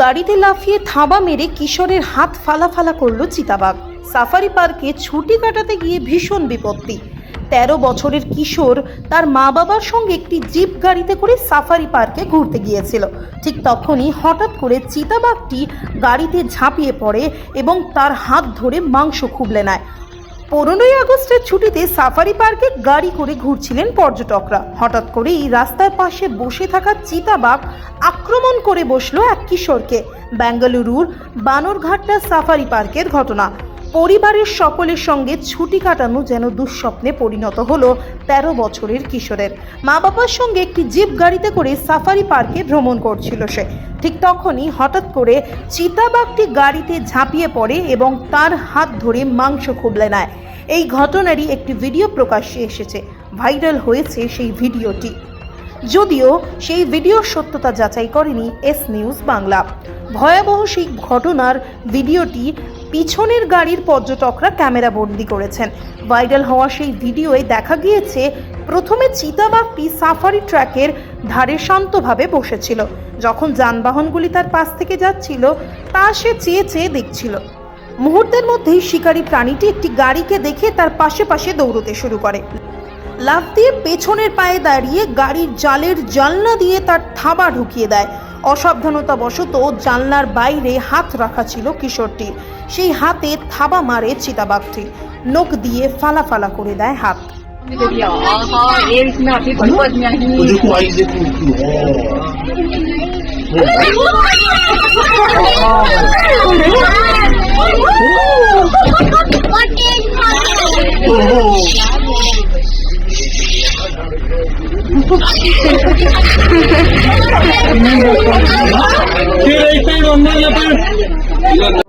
গাড়িতে লাফিয়ে থাবা মেরে কিশোরের হাত ফালাফালা করল চিতাবাঘ। সাফারি পার্কে ছুটি কাটাতে গিয়ে ভীষণ বিপত্তি। তেরো বছরের কিশোর তার মা বাবার সঙ্গে একটি জিপ গাড়িতে করে সাফারি পার্কে ঘুরতে গিয়েছিল। ঠিক তখনই হঠাৎ করে চিতাবাঘটি গাড়িতে ঝাঁপিয়ে পড়ে এবং তার হাত ধরে মাংস খুবলে নেয়। পনেরোই আগস্টের ছুটিতে সাফারি পার্কে গাড়ি করে ঘুরছিলেন পর্যটকরা। হঠাৎ করেই রাস্তার পাশে বসে থাকা চিতাবাঘ আক্রমণ করে বসল এক কিশোরকে। বেঙ্গালুরুর বানরঘাটটা সাফারি পার্কের ঘটনা। পরিবারের সকলের সঙ্গে ছুটি কাটানো যেন দুঃস্বপ্নে পরিণত হলো তেরো বছরের কিশোরের। মা বাবার সঙ্গে একটি জিপ গাড়িতে করে সাফারি পার্কে ভ্রমণ করছিল সে। ঠিক তখনই হঠাৎ করে চিতাবাঘটি গাড়িতে ঝাঁপিয়ে পড়ে এবং তার হাত ধরে মাংস খুবলে নেয়। এই ঘটনারই একটি ভিডিও প্রকাশ্যে এসেছে। ভাইরাল হয়েছে সেই ভিডিওটি। যদিও সেই ভিডিওর সত্যতা যাচাই করেনি এস নিউজ বাংলা। ভয়াবহ সেই ঘটনার ভিডিওটি পিছনের গাড়ির পর্যটকরা ক্যামেরা বন্দি করেছেন। ভাইরাল হওয়া সেই ভিডিওয়ে দেখা গিয়েছে, প্রথমে চিতাবাঘটি সাফারি ট্র্যাকের ধারে শান্তভাবে বসেছিল। যখন যানবাহনগুলি তার পাশ থেকে যাচ্ছিল, তা সে চেয়ে চেয়ে দেখছিল। মুহূর্তের মধ্যেই শিকারী প্রাণীটি একটি গাড়িকে দেখে তার পাশে পাশে দৌড়তে শুরু করে। লাফ দিয়ে পেছনের পায়ে দাঁড়িয়ে গাড়ির জালের জানলা দিয়ে তার থাবা ঢুকিয়ে দেয়। অসাবধানতা বশত জানলার বাইরে হাত রাখা ছিল কিশোরটি। সেই হাতে থাবা মারে চিতাবাঘটি। নখ দিয়ে ফালা ফালা করে দেয় হাত। फिर ऐसे ही बनना या फिर